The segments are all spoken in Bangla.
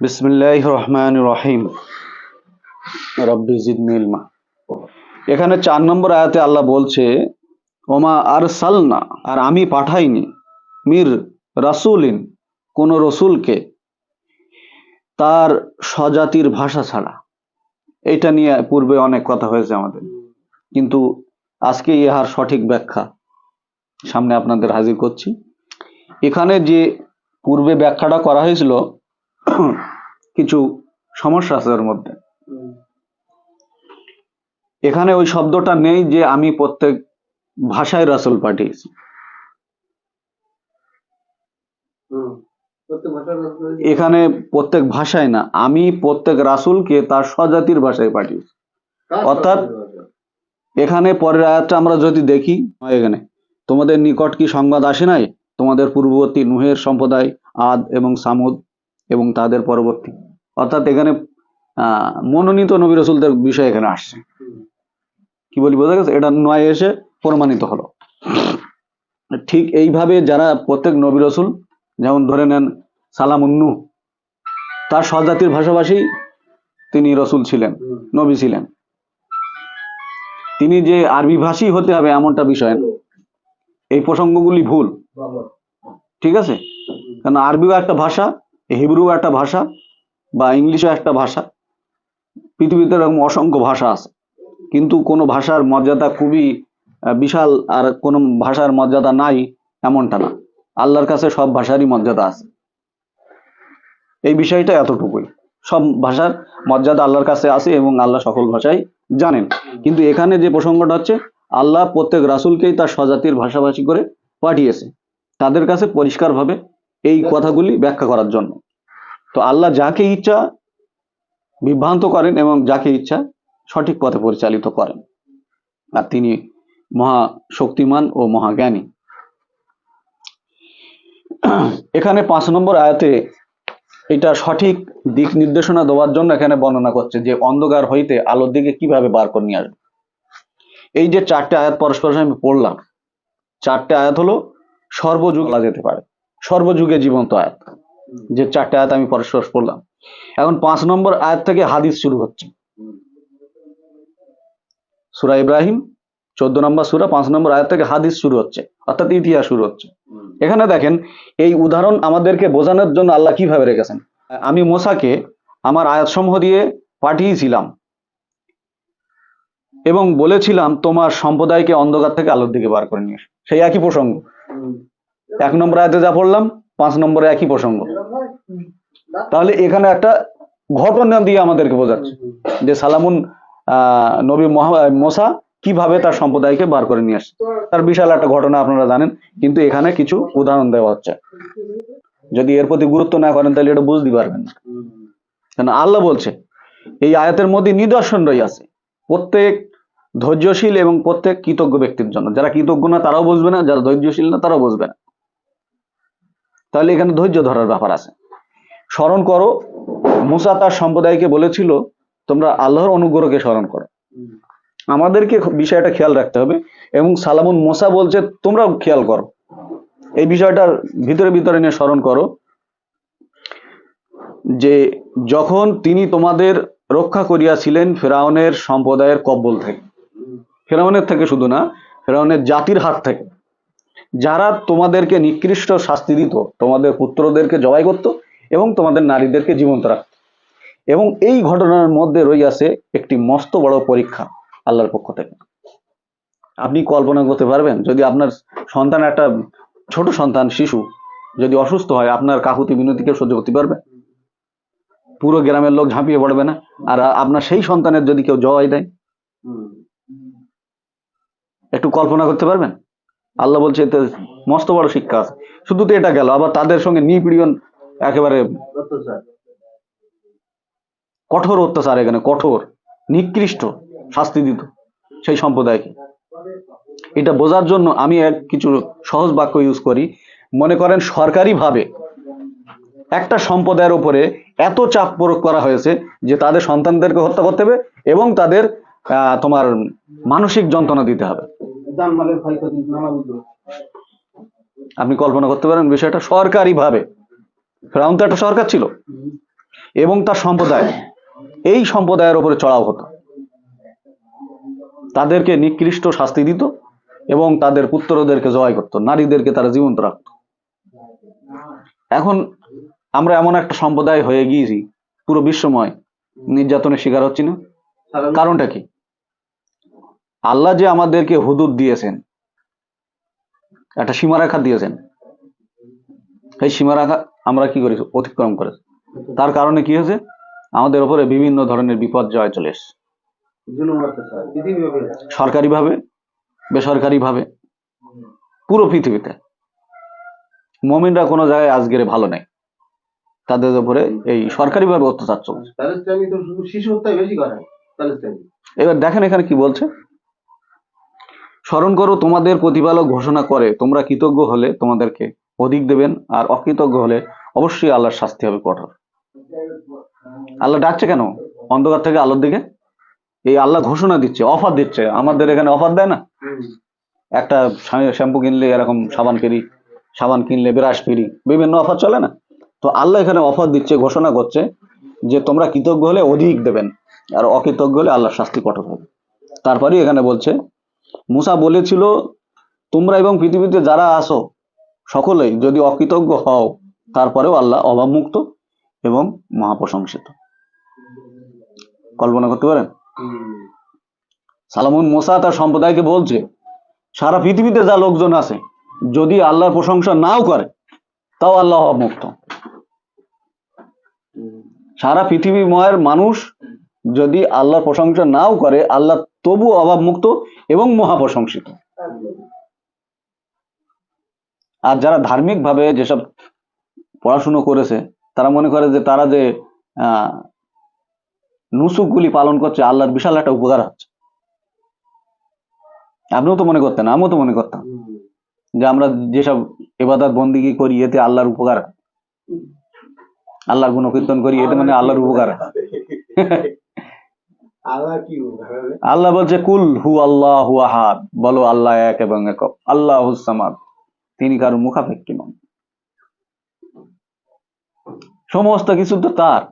বিসমিল্লাহ রহমান রহিম রব্বি জিদনি ইলমা। এখানে চার নম্বর আয়াতে আল্লাহ বলছে, ওমা আর সালনা আর আমি পাঠাইনি, মির রাসুলিন কোন রসুলকে, তার স্বজাতির ভাষা ছাড়া। এটা নিয়ে পূর্বে অনেক কথা হয়েছে আমাদের। কিন্তু আজকে ইহার সঠিক ব্যাখ্যা সামনে আপনাদের হাজির করছি। এখানে যে পূর্বে ব্যাখ্যাটা করা হয়েছিল কিছু সমস্যা আছে ওর মধ্যে। এখানে ওই শব্দটা নেই যে আমি প্রত্যেক ভাষায় রাসুল পাঠিয়েছি। এখানে প্রত্যেক ভাষায় না আমি প্রত্যেক রাসুলকে তার স্বজাতির ভাষায় পাঠিয়েছি। অর্থাৎ এখানে পরের আয়াতটা আমরা যদি দেখি এখানে তোমাদের নিকট কি সংবাদ আসে নাই? তোমাদের পূর্ববর্তী নুহের সম্প্রদায় আদ এবং সামুদ এবং তাদের পরবর্তী। অর্থাৎ এখানে মনোনীত নবী রসুলদের বিষয় এখানে আসছে। কি বলি, বোঝা গেছে? এটা নয় এসে প্রমাণিত হলো। ঠিক এইভাবে যারা প্রত্যেক নবী রসুল, যেমন ধরে নেন সালামুন্নু তার স্বজাতির ভাষাভাষী তিনি রসুল ছিলেন, নবী ছিলেন। তিনি যে আরবি ভাষী হতে হবে এমনটা বিষয় এই প্রসঙ্গগুলি ভুল। ঠিক আছে? কারণ আরবিও একটা ভাষা হিব্রুও একটা ভাষা বা ইংলিশও একটা ভাষা। পৃথিবীতে এরকম অসংখ্য ভাষা আছে। কিন্তু কোনো ভাষার মর্যাদা খুবই বিশাল আর কোনো ভাষার মর্যাদা নাই এমনটা না। আল্লাহর কাছে সব ভাষারই মর্যাদা আছে। এই বিষয়টা এতটুকুই। সব ভাষার মর্যাদা আল্লাহর কাছে আছে এবং আল্লাহ সকল ভাষাই জানেন। কিন্তু এখানে যে প্রসঙ্গটা হচ্ছে, আল্লাহ প্রত্যেক রাসুলকেই তার স্বজাতির ভাষাভাষী করে পাঠিয়েছে। তাদের কাছে পরিষ্কারভাবে এই কথাগুলি ব্যাখ্যা করার জন্য। তো আল্লাহ যাকে ইচ্ছা বিভ্রান্ত করেন এবং যাকে ইচ্ছা সঠিক পথে পরিচালিত করেন। আর তিনি মহা শক্তিমান ও মহাজ্ঞানী এখানে পাঁচ নম্বর আয়াতে এটা সঠিক দিক নির্দেশনা দেওয়ার জন্য এখানে বর্ণনা করছে যে, অন্ধকার হইতে আলোর দিকে কীভাবে বার করে নিয়ে আসবে। এই যে চারটে আয়াত পরস্পর আমি পড়লাম, চারটে আয়াত হলো সর্বযুগ যেতে পারে। সর্বযুগে জীবন্ত আয়াত। যে চারটে আয়াত আমি পরস্পর পড়লাম। এখন পাঁচ নম্বর আয়াত থেকে হাদিস শুরু হচ্ছে। সুরা ইব্রাহিম, চোদ্দ নম্বর সুরা, পাঁচ নম্বর আয়াত থেকে হাদিস শুরু হচ্ছে, অর্থাৎ ইতিহাস শুরু হচ্ছে। এখানে দেখেন, এই উদাহরণ আমাদেরকে বোঝানোর জন্য আল্লাহ কীভাবে রেখেছেন? আমি মোসাকে আমার আয়াতসমূহ দিয়ে পাঠিয়েছিলাম এবং বলেছিলাম, তোমার সম্প্রদায়কে অন্ধকার থেকে আলোর দিকে বার করে নিয়ে সেই একই প্রসঙ্গ। এক নম্বর আয়াতে যা পড়লাম, পাঁচ নম্বরে একই প্রসঙ্গ। তাহলে এখানে একটা ঘটনা দিয়ে আমাদেরকে বোঝাচ্ছে, যে সালামুন নবী মোসা কীভাবে তার সম্প্রদায়কে বার করে নিয়ে আসে তার বিশাল একটা ঘটনা আপনারা জানেন, কিন্তু এখানে কিছু উদাহরণ দেওয়া হচ্ছে। যদি এর প্রতি গুরুত্ব না করেন, তাহলে এটা বুঝতে পারবেন কেন? আল্লাহ বলছে, এই আয়াতের মধ্যে নিদর্শন রয়ে আছে প্রত্যেক ধৈর্যশীল এবং প্রত্যেক কৃতজ্ঞ ব্যক্তির জন্য। যারা কৃতজ্ঞ না, তারাও বুঝবে না, যারা ধৈর্যশীল না, তারাও বুঝবে না। তাহলে এখানে ধৈর্য ধরার ব্যাপার আছে। স্মরণ করো, মুসা তার সম্প্রদায়কে বলেছিল, তোমরা আল্লাহর অনুগ্রহকে স্মরণ করো। আমাদেরকে বিষয়টা খেয়াল রাখতে হবে এবং সালামুন মোসা বলছে, তোমরাও খেয়াল করো। এই বিষয়টার ভিতরে ভিতরে নিয়ে স্মরণ করো যে, যখন তিনি তোমাদের রক্ষা করিয়াছিলেন ফেরাউনের সম্প্রদায়ের কব্বল থেকে। ফেরাউনের থেকে শুধু না, ফেরাউনের জাতির হাত থেকে। যারা তোমাদেরকে নিকৃষ্ট শাস্তি দিত, তোমাদের পুত্রদেরকে জবাই করত এবং তোমাদের নারীদেরকে জীবন্ত রাখত। এবং এই ঘটনার মধ্যে রইয়াছে একটি মস্ত বড় পরীক্ষা আল্লাহর পক্ষ থেকে। আপনি কল্পনা করতে পারবেন, যদি আপনার সন্তান একটা ছোট সন্তান, শিশু, যদি অসুস্থ হয়, আপনার কাকুতি বিনতিকে সহ্য করতে পারবে? পুরো গ্রামের লোক ঝাঁপিয়ে পড়বে না? আর আপনার সেই সন্তানের যদি কেউ জবাই দেয়? একটু কল্পনা করতে পারবেন? আল্লাহ বলছে, এতে মস্ত বড় শিক্ষা আছে। শুধু তো এটা গেল, আবার তাদের সঙ্গে নিপীড়ন একেবারে কঠোর অত্যাচার এখানে, কঠোর, নিকৃষ্ট শাস্তি দিত সেই সম্প্রদায়কে। এটা বোঝার জন্য আমি এক কিছু সহজ বাক্য ইউজ করি। মনে করেন, সরকারিভাবে একটা সম্প্রদায়ের উপরে এত চাপ প্রয়োগ করা হয়েছে যে তাদের সন্তানদেরকে হত্যা করতে হবে এবং তাদের তোমার মানসিক যন্ত্রণা দিতে হবে। জানমালের ক্ষয়ক্ষতি নানা আপনি কল্পনা করতে পারেন বিষয়টা সরকারিভাবে ফেরাউন তো একটা সরকার ছিল এবং তার সম্প্রদায় এই সম্প্রদায়ের উপরে চড়াও হতো। তাদেরকে নিকৃষ্ট শাস্তি দিত এবং তাদের পুত্রদেরকে জয় করতো নারীদেরকে তারা জীবন্ত রাখত। এখন আমরা এমন একটা সম্প্রদায় হয়ে গিয়েছি পুরো বিশ্বময় নির্যাতনের শিকার হচ্ছি না। কারণটা কি? আল্লাহ যে আমাদেরকে হুদুদ দিয়েছেন একটা সীমারেখা দিয়েছেন এই সীমারেখা আমরা কি করি অতিক্রম করে তার কারণে কি হয়েছে? আমাদের উপরে বিভিন্ন ধরনের বিপর্যয় চলে এসছে। সরকারিভাবে বেসরকারিভাবে পুরো পৃথিবীতে। মমিনরা কোনো জায়গায় আজকের ভালো নেই। তাদের উপরে এই সরকারিভাবে অত্যাচার চলছে। এবার দেখেন এখানে কি বলছে? স্মরণ করো, তোমাদের প্রতিপালক ঘোষণা করে, তোমরা কৃতজ্ঞ হলে তোমাদেরকে অধিক দেবেন, আর অকৃতজ্ঞ হলে অবশ্যই আল্লাহর শাস্তি হবে কঠোর। আল্লাহ ডাকছে কেন? অন্ধকার থেকে আলোর দিকে? এই আল্লাহ ঘোষণা দিচ্ছে, অফার দিচ্ছে। আমাদের এখানে অফার দেয় না? একটা শ্যাম্পু কিনলে এরকম সাবান ফ্রি, সাবান কিনলে ব্রাশ ফ্রি, বিভিন্ন অফার চলে না? তো আল্লাহ এখানে অফার দিচ্ছে, ঘোষণা করছে যে তোমরা কৃতজ্ঞ হলে অধিক দেবেন, আর অকৃতজ্ঞ হলে আল্লাহর শাস্তি কঠোর হবে। তারপরেই এখানে বলছে মুসা বলেছিল, তোমরা এবং পৃথিবীতে যারা আসো সকলেই যদি অকৃতজ্ঞ হও, তারপরেও আল্লাহ অভাবমুক্ত এবং মহাপ্রশংসিত। কল্পনা করতে পারেন? সালামুন মোসা তার সম্প্রদায়কে বলছে, সারা পৃথিবীতে যা লোকজন আছে, যদি আল্লাহর প্রশংসা নাও করে, তাও আল্লাহ অবমুক্ত সারা পৃথিবীময়ের মানুষ যদি আল্লাহর প্রশংসা নাও করে, আল্লাহ তবু অভাবমুক্ত এবং মহাপ্রশংসিত আর যারা ধার্মিক ভাবে যেসব পড়াশুনো করেছে, তারা মনে করে যে তারা যে নুসুকগুলি পালন করছে, আল্লাহর বিশাল একটা উপকার হচ্ছে আপনিও তো মনে করতেন, আমিও তো মনে করতাম যে আমরা যেসব এবাদার বন্দিগি করি, এতে আল্লাহর উপকার। আল্লাহর গুণকীর্তন করি, এতে মানে আল্লাহর উপকার। আল্লাহ বলছে, কুল হু আল্লাহ হু আহাদ। বলো, আল্লাহ এক এবং একক। আল্লাহ হুসামাদ তিনি কারও মুখাপেক্ষী নন। সমস্ত কিছু তো তার।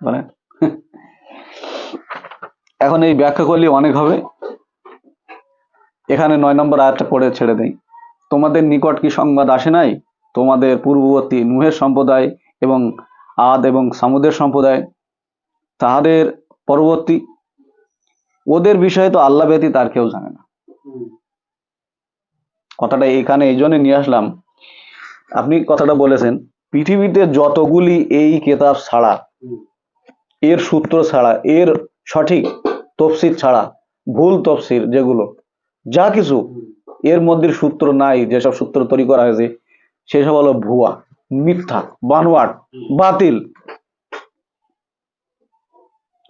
মানে এখন এই ব্যাখ্যা করলে অনেক হবে। এখানে নয় নম্বর আয়াতটা পড়ে ছেড়ে দেই। তোমাদের নিকট কি সংবাদ আসে নাই? তোমাদের পূর্ববর্তী নুহের সম্প্রদায় এবং আদ এবং সামুদের সম্প্রদায় তাহাদের পরবর্তী, ওদের বিষয়ে তো আল্লাহ ব্যতীত আর কেউ জানে না। কথাটা এখানে এই জন্য নিয়ে আসলাম, আপনি কথাটা বলেছেন, পৃথিবীতে যতগুলি এই কেতাব ছাড়া, এর সূত্র ছাড়া, এর সঠিক তফসির ছাড়া, ভুল তফসির যেগুলো, যা কিছু, এর মধ্যে সূত্র নাই, যেসব সূত্র তৈরি করা হয়েছে, সেসব হলো ভুয়া। মিথ্যা বানোয়াট বাতিল।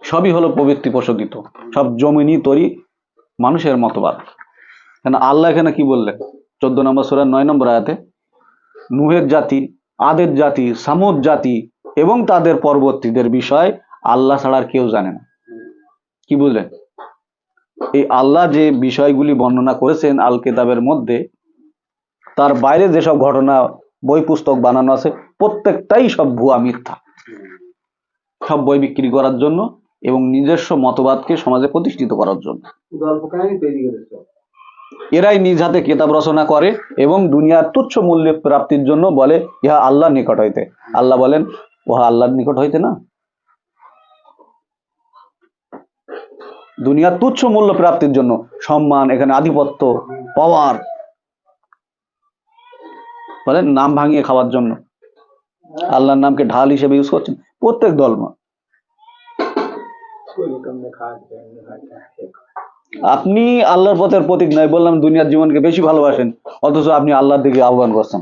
সবই হলো প্রবৃত্তি প্রশোদিত সব জমিনি তৈরি মানুষের মতবাদ। কেন আল্লাহ এখানে কি বললেন? চোদ্দ নম্বর সুরার নয় নম্বর আয়াতে, নুহের জাতি, আদের জাতি, সামুদ জাতি এবং তাদের পরবর্তীদের বিষয় আল্লাহ ছাড়া আর কেউ জানে না। কি বুঝলেন এই আল্লাহ যে বিষয়গুলি বর্ণনা করেছেন আল কেতাবের মধ্যে, তার বাইরে যেসব ঘটনা বই পুস্তক বানানো আছে, প্রত্যেকটাই সব ভুয়া মিথ্যা। সব বই বিক্রি করার জন্য এবং নিজস্ব মতবাদকে সমাজে প্রতিষ্ঠিত করার জন্য। এরাই নিজ হাতে কেতাব রচনা করে এবং দুনিয়ার তুচ্ছ মূল্য প্রাপ্তির জন্য বলে, ইহা আল্লাহর নিকট হইতে। আল্লাহ বলেন, উহা আল্লাহর নিকট হইতে না। দুনিয়ার তুচ্ছ মূল্য প্রাপ্তির জন্য সম্মান, এখানে আধিপত্য পাওয়ার বলেন নাম ভাঙিয়ে খাওয়ার জন্য। আল্লাহর নামকে ঢাল হিসেবে ইউজ করছেন। প্রত্যেক দল আপনি আল্লাহর পথের প্রতীক নয়, বললাম দুনিয়ার জীবনকে বেশি ভালোবাসেন, অথচ আপনি আল্লাহর দিকে আহ্বান করছেন।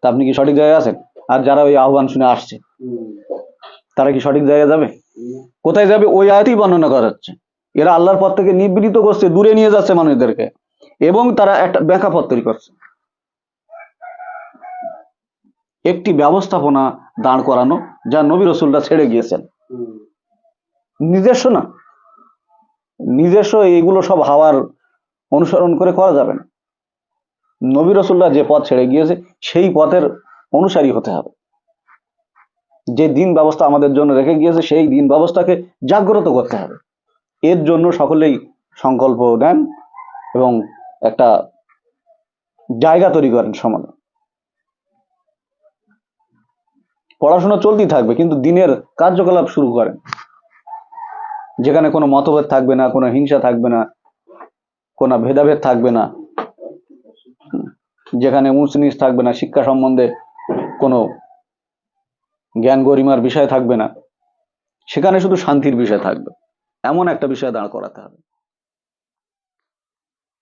তা আপনি কি সঠিক জায়গায় আছেন? আর যারা ওই আহ্বান শুনে আসছে, তারা কি সঠিক জায়গায় যাবে? কোথায় যাবে? ওই আয়াতেই বর্ণনা করা হচ্ছে। এরা আল্লাহর পথ থেকে নিবৃত করছে, দূরে নিয়ে যাচ্ছে মানুষদেরকে। এবং তারা একটা ব্যাখ্যা পথ তৈরি করছে। একটি ব্যবস্থাপনা দাঁড় করানো যা নবী রসুলরা ছেড়ে গিয়েছেন। নিজস্ব না। নিজস্ব এগুলো সব হাওয়ার অনুসরণ করে করা যাবে না। নবী রসুল্লাহ যে পথ ছেড়ে গিয়েছে, সেই পথের অনুসারী হতে হবে। যে দিন ব্যবস্থা আমাদের জন্য রেখে গিয়েছে, সেই দিন ব্যবস্থাকে জাগ্রত করতে হবে। এর জন্য সকলেই সংকল্প নেন এবং একটা জায়গা তৈরি করেন সমাজে। পড়াশোনা চলতেই থাকবে, কিন্তু দিনের কার্যকলাপ শুরু করেন। যেখানে কোনো মতভেদ থাকবে না, কোনো হিংসা থাকবে না, কোনো ভেদাভেদ থাকবে না। যেখানে উঁচ নিচ থাকবে না, শিক্ষা সম্বন্ধে কোনো জ্ঞান গরিমার বিষয় থাকবে না, সেখানে শুধু শান্তির বিষয় থাকবে। এমন একটা বিষয় দাঁড় করাতে হবে।